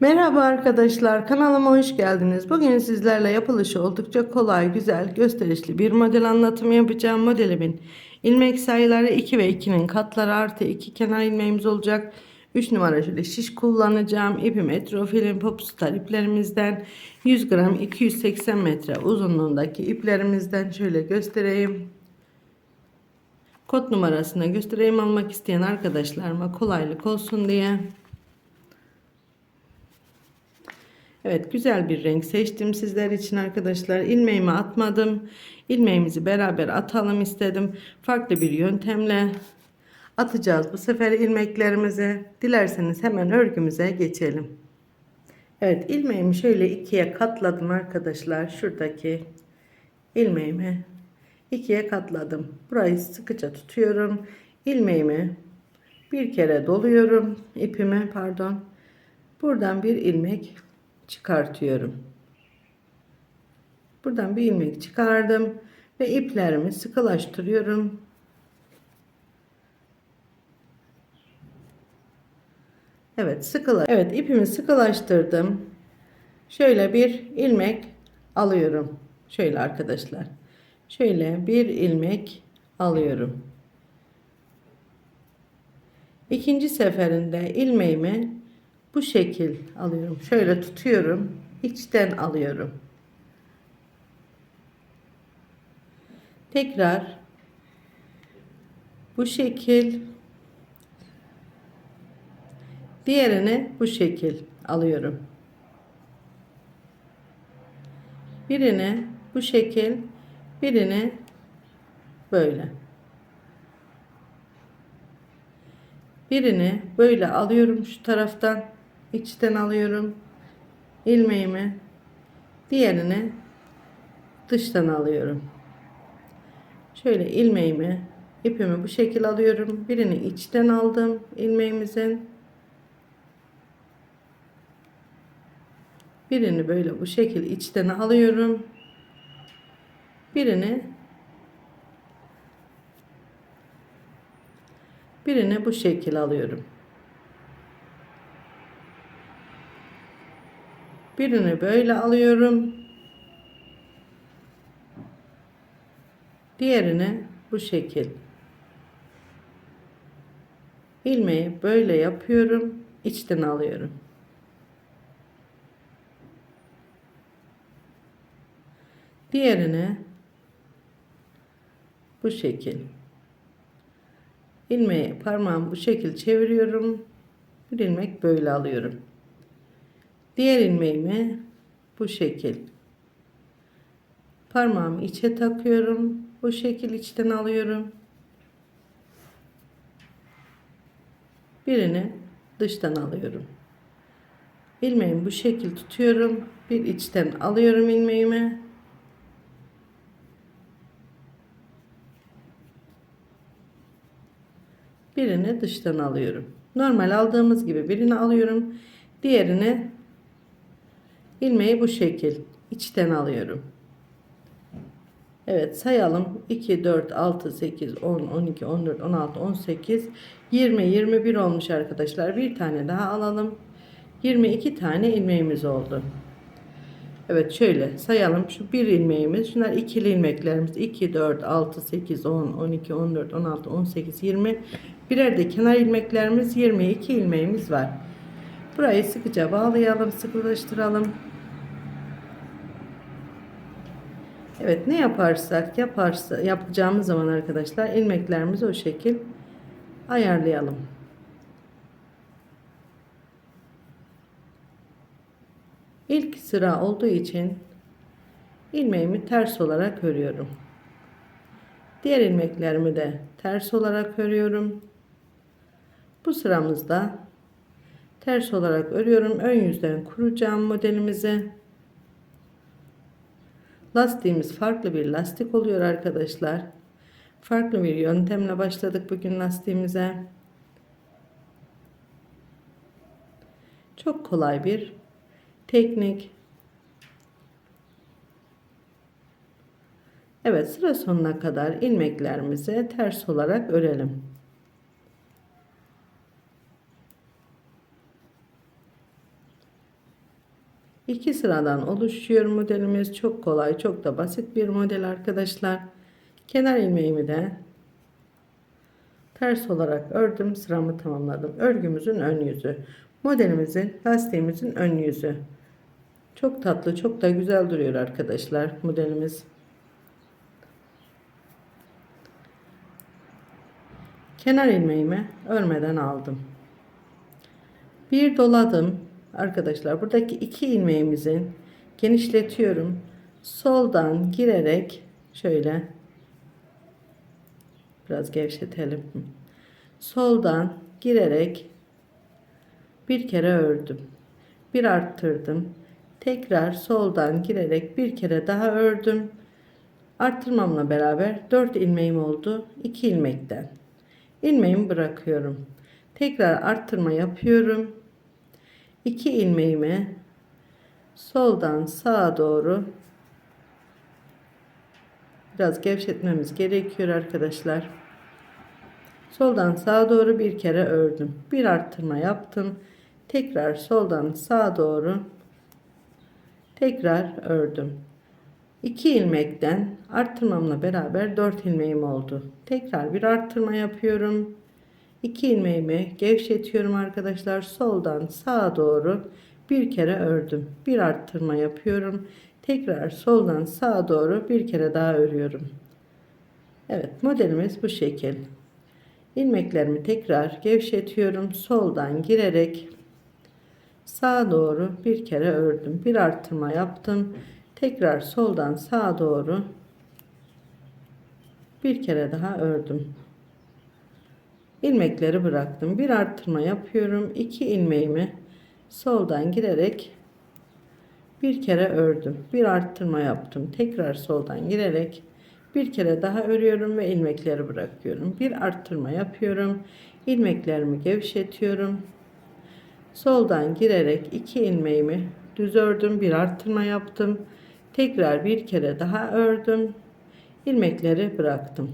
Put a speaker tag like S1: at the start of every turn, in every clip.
S1: Merhaba arkadaşlar kanalıma hoş geldiniz. Bugün sizlerle yapılışı oldukça kolay, güzel, gösterişli bir model anlatımı yapacağım. Modelimin ilmek sayıları 2 ve 2'nin katları artı 2 kenar ilmeğimiz olacak. 3 numara şöyle şiş kullanacağım. İpim etrofilin popstar iplerimizden 100 gram 280 metre uzunluğundaki iplerimizden şöyle göstereyim. Kod numarasını göstereyim almak isteyen arkadaşlarıma kolaylık olsun diye. Evet güzel bir renk seçtim sizler için arkadaşlar. İlmeğimi atmadım. İlmeğimizi beraber atalım istedim. Farklı bir yöntemle atacağız bu sefer ilmeklerimizi. Dilerseniz hemen örgümüze geçelim. Evet ilmeğimi şöyle ikiye katladım arkadaşlar. Şuradaki ilmeğimi ikiye katladım. Burayı sıkıca tutuyorum. İlmeğimi bir kere doluyorum. ipimi pardon. Buradan bir ilmek çıkartıyorum. Buradan bir ilmek çıkardım ve iplerimi sıkılaştırıyorum. Evet, sıkıla. Evet, ipimi sıkılaştırdım. Şöyle bir ilmek alıyorum. Şöyle arkadaşlar. Şöyle bir ilmek alıyorum. İkinci seferinde ilmeğimi bu şekil alıyorum. Şöyle tutuyorum. içten alıyorum. Tekrar bu şekil diğerini bu şekil alıyorum. Birini bu şekil, birini böyle. Birini böyle alıyorum şu taraftan içten alıyorum. İlmeğimi. Diğerini dıştan alıyorum. Şöyle ilmeğimi ipimi bu şekil alıyorum. Birini içten aldım ilmeğimizin. Birini böyle bu şekil içten alıyorum. Birini birini bu şekil alıyorum Birini böyle alıyorum. Diğerini bu şekil. ilmeği böyle yapıyorum. içten alıyorum. Diğerini bu şekil. ilmeği parmağımı bu şekil çeviriyorum. Bir ilmek böyle alıyorum. Diğer ilmeğimi bu şekil. Parmağımı içe takıyorum. Bu şekil içten alıyorum. Birini dıştan alıyorum. İlmeğimi bu şekil tutuyorum. Bir içten alıyorum ilmeğimi. Birini dıştan alıyorum. Normal aldığımız gibi birini alıyorum. Diğerini ilmeği bu şekil. İçten alıyorum. Evet sayalım. 2 4 6 8 10 12 14 16 18 20 21 olmuş arkadaşlar. Bir tane daha alalım. 22 tane ilmeğimiz oldu. Evet şöyle sayalım. Şu bir ilmeğimiz şunlar ikili ilmeklerimiz. 2 4 6 8 10 12 14 16 18 20 birer de kenar ilmeklerimiz 22 ilmeğimiz var. Burayı sıkıca bağlayalım sıkılaştıralım Evet ne yaparsak yaparsa yapacağımız zaman arkadaşlar ilmeklerimizi o şekil ayarlayalım. İlk sıra olduğu için ilmeğimi ters olarak örüyorum. Diğer ilmeklerimi de ters olarak örüyorum. Bu sıramızda ters olarak örüyorum. Ön yüzden kuracağım modelimizi. Lastiğimiz farklı bir lastik oluyor arkadaşlar. Farklı bir yöntemle başladık bugün lastiğimize. Çok kolay bir teknik. Evet sıra sonuna kadar ilmeklerimizi ters olarak örelim. İki sıradan oluşuyor modelimiz. Çok kolay, çok da basit bir model arkadaşlar. Kenar ilmeğimi de ters olarak ördüm. Sıramı tamamladım. Örgümüzün ön yüzü. Modelimizin, lastiğimizin ön yüzü. Çok tatlı, çok da güzel duruyor arkadaşlar modelimiz. Kenar ilmeğimi örmeden aldım. Bir doladım. Arkadaşlar buradaki iki ilmeğimizin genişletiyorum. Soldan girerek şöyle biraz gevşetelim. Soldan girerek bir kere ördüm. Bir arttırdım. Tekrar soldan girerek bir kere daha ördüm. Arttırmamla beraber 4 ilmeğim oldu. 2 ilmekten. ilmeğimi bırakıyorum. Tekrar arttırma yapıyorum. 2 ilmeğimi soldan sağa doğru biraz gevşetmemiz gerekiyor arkadaşlar. Soldan sağa doğru bir kere ördüm. Bir arttırma yaptım. Tekrar soldan sağa doğru tekrar ördüm. 2 ilmekten arttırmamla beraber 4 ilmeğim oldu. Tekrar bir arttırma yapıyorum. 2 ilmeğimi gevşetiyorum arkadaşlar. Soldan sağa doğru bir kere ördüm. Bir arttırma yapıyorum. Tekrar soldan sağa doğru bir kere daha örüyorum. Evet modelimiz bu şekil. İlmeklerimi tekrar gevşetiyorum. Soldan girerek sağa doğru bir kere ördüm. Bir arttırma yaptım. Tekrar soldan sağa doğru bir kere daha ördüm. İlmekleri bıraktım. Bir arttırma yapıyorum. 2 ilmeğimi soldan girerek bir kere ördüm. Bir arttırma yaptım. Tekrar soldan girerek bir kere daha örüyorum ve ilmekleri bırakıyorum. Bir arttırma yapıyorum. İlmeklerimi gevşetiyorum. Soldan girerek iki ilmeğimi düz ördüm. Bir arttırma yaptım. Tekrar bir kere daha ördüm. ilmekleri bıraktım.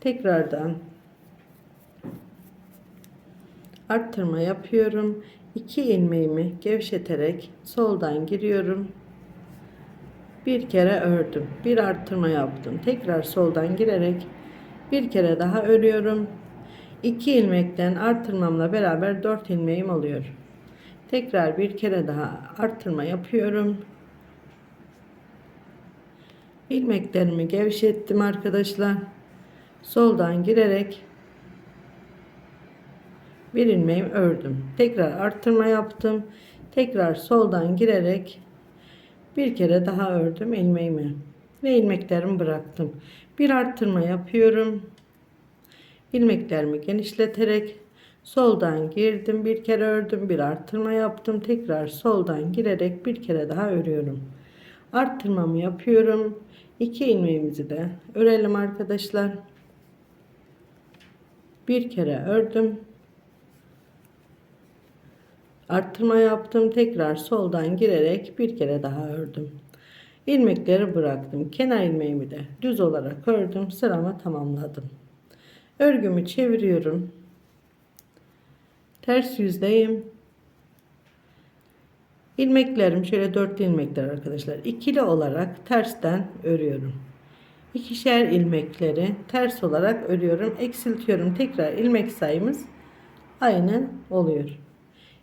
S1: Tekrardan arttırma yapıyorum. 2 ilmeğimi gevşeterek soldan giriyorum. Bir kere ördüm. Bir arttırma yaptım. Tekrar soldan girerek bir kere daha örüyorum. 2 ilmekten arttırmamla beraber 4 ilmeğim oluyor. Tekrar bir kere daha arttırma yapıyorum. İlmeklerimi gevşettim arkadaşlar. Soldan girerek bir ilmeğimi ördüm. Tekrar arttırma yaptım. Tekrar soldan girerek bir kere daha ördüm ilmeğimi ve ilmeklerimi bıraktım. Bir arttırma yapıyorum. İlmeklerimi genişleterek soldan girdim, bir kere ördüm, bir arttırma yaptım. Tekrar soldan girerek bir kere daha örüyorum. Arttırmamı yapıyorum. İki ilmeğimizi de örelim arkadaşlar. Bir kere ördüm. Arttırma yaptım. Tekrar soldan girerek bir kere daha ördüm. İlmekleri bıraktım. Kenar ilmeğimi de düz olarak ördüm. Sıramı tamamladım. Örgümü çeviriyorum. Ters yüzdeyim. İlmeklerim şöyle dört ilmekler arkadaşlar. İkili olarak tersten örüyorum. İkişer ilmekleri ters olarak örüyorum. Eksiltiyorum. Tekrar ilmek sayımız aynı oluyor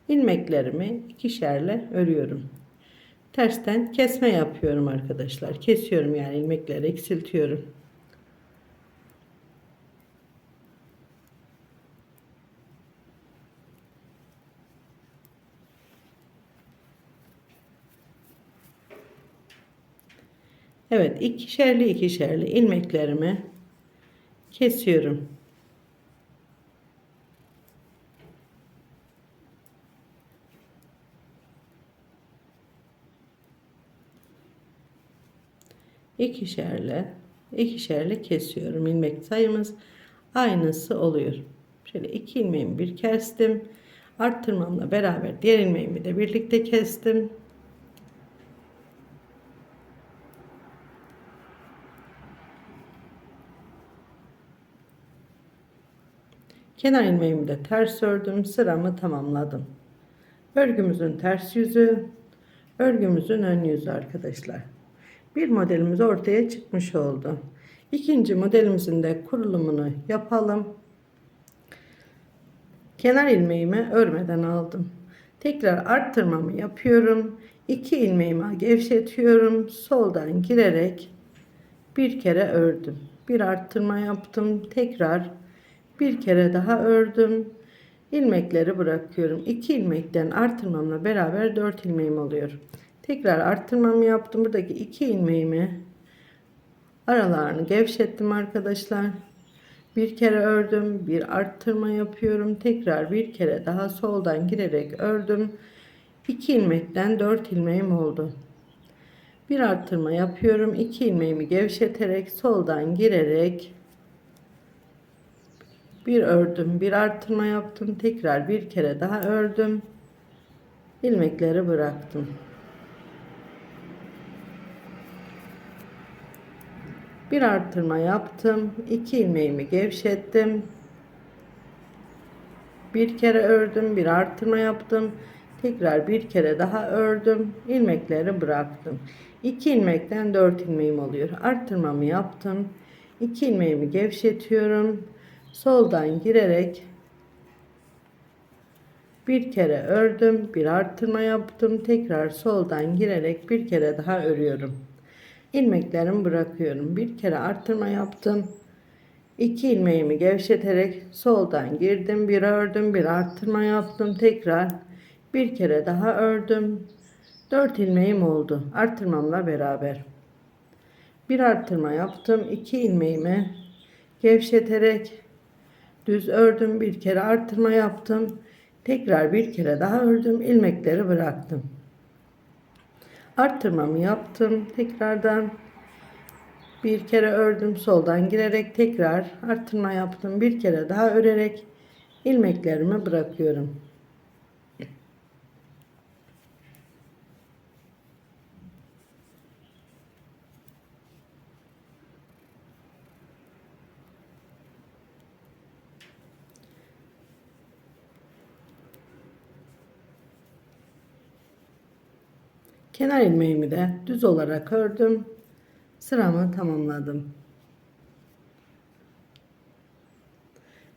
S1: ilmeklerimi ikişerle örüyorum. Tersten kesme yapıyorum arkadaşlar. Kesiyorum yani ilmekleri eksiltiyorum. Evet ikişerli ikişerli ilmeklerimi kesiyorum. ikişerle ikişerle kesiyorum. ilmek sayımız aynısı oluyor. Şöyle iki ilmeğimi bir kestim. Arttırmamla beraber diğer ilmeğimi de birlikte kestim. Kenar ilmeğimi de ters ördüm. Sıramı tamamladım. Örgümüzün ters yüzü, örgümüzün ön yüzü arkadaşlar. Bir modelimiz ortaya çıkmış oldu. İkinci modelimizin de kurulumunu yapalım. Kenar ilmeğimi örmeden aldım. Tekrar arttırmamı yapıyorum. İki ilmeğimi gevşetiyorum. Soldan girerek bir kere ördüm. Bir arttırma yaptım. Tekrar bir kere daha ördüm. İlmekleri bırakıyorum. İki ilmekten artırmamla beraber dört ilmeğim oluyor. Tekrar arttırmamı yaptım. Buradaki iki ilmeğimi aralarını gevşettim arkadaşlar. Bir kere ördüm, bir arttırma yapıyorum. Tekrar bir kere daha soldan girerek ördüm. 2 ilmekten 4 ilmeğim oldu. Bir arttırma yapıyorum. 2 ilmeğimi gevşeterek soldan girerek bir ördüm, bir arttırma yaptım. Tekrar bir kere daha ördüm. ilmekleri bıraktım. Bir arttırma yaptım. 2 ilmeğimi gevşettim. Bir kere ördüm, bir arttırma yaptım. Tekrar bir kere daha ördüm. ilmekleri bıraktım. 2 ilmekten 4 ilmeğim oluyor. Arttırmamı yaptım. 2 ilmeğimi gevşetiyorum. Soldan girerek bir kere ördüm, bir arttırma yaptım. Tekrar soldan girerek bir kere daha örüyorum ilmeklerimi bırakıyorum. Bir kere arttırma yaptım. İki ilmeğimi gevşeterek soldan girdim. Bir ördüm, bir arttırma yaptım. Tekrar bir kere daha ördüm. Dört ilmeğim oldu. Arttırmamla beraber. Bir arttırma yaptım. İki ilmeğimi gevşeterek düz ördüm. Bir kere arttırma yaptım. Tekrar bir kere daha ördüm. ilmekleri bıraktım arttırmamı yaptım. Tekrardan bir kere ördüm soldan girerek tekrar arttırma yaptım. Bir kere daha örerek ilmeklerimi bırakıyorum. Kenar ilmeğimi de düz olarak ördüm. Sıramı tamamladım.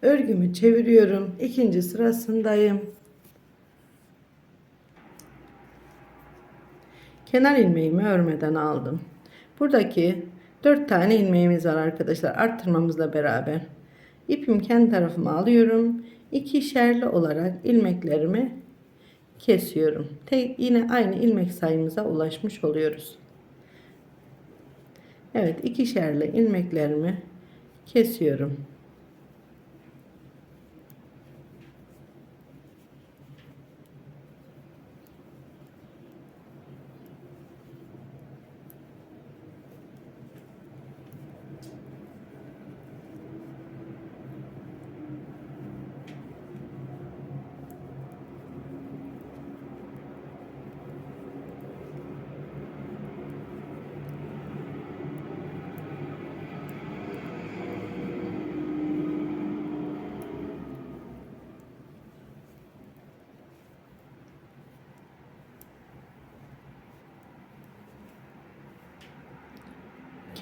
S1: Örgümü çeviriyorum. İkinci sırasındayım. Kenar ilmeğimi örmeden aldım. Buradaki 4 tane ilmeğimiz var arkadaşlar. Arttırmamızla beraber. İpim kendi tarafıma alıyorum. İkişerli olarak ilmeklerimi kesiyorum. Tek yine aynı ilmek sayımıza ulaşmış oluyoruz. Evet ikişerli ilmeklerimi kesiyorum.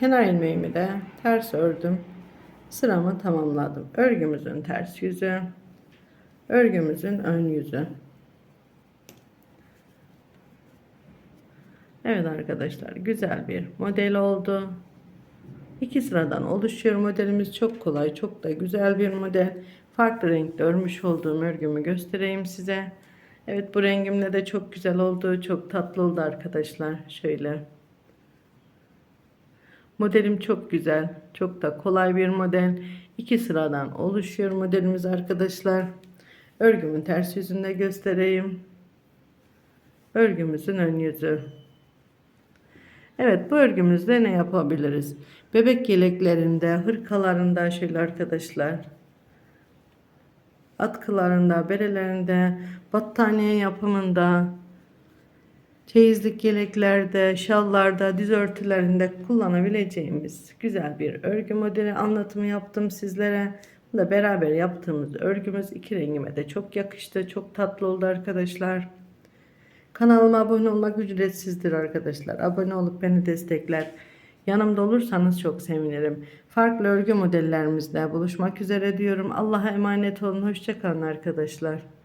S1: Kenar ilmeğimi de ters ördüm. Sıramı tamamladım. Örgümüzün ters yüzü, örgümüzün ön yüzü. Evet arkadaşlar güzel bir model oldu. İki sıradan oluşuyor modelimiz çok kolay çok da güzel bir model. Farklı renkte örmüş olduğum örgümü göstereyim size. Evet bu rengimle de çok güzel oldu. Çok tatlı oldu arkadaşlar. Şöyle. Modelim çok güzel. Çok da kolay bir model. İki sıradan oluşuyor modelimiz arkadaşlar. Örgümün ters yüzünde göstereyim. Örgümüzün ön yüzü. Evet bu örgümüzde ne yapabiliriz? Bebek yeleklerinde, hırkalarında şöyle arkadaşlar. Atkılarında, berelerinde, battaniye yapımında, çeyizlik yeleklerde, şallarda, diz örtülerinde kullanabileceğimiz güzel bir örgü modeli anlatımı yaptım sizlere. Bu da beraber yaptığımız örgümüz iki rengime de çok yakıştı. Çok tatlı oldu arkadaşlar. Kanalıma abone olmak ücretsizdir arkadaşlar. Abone olup beni destekler. Yanımda olursanız çok sevinirim. Farklı örgü modellerimizle buluşmak üzere diyorum. Allah'a emanet olun. Hoşçakalın arkadaşlar.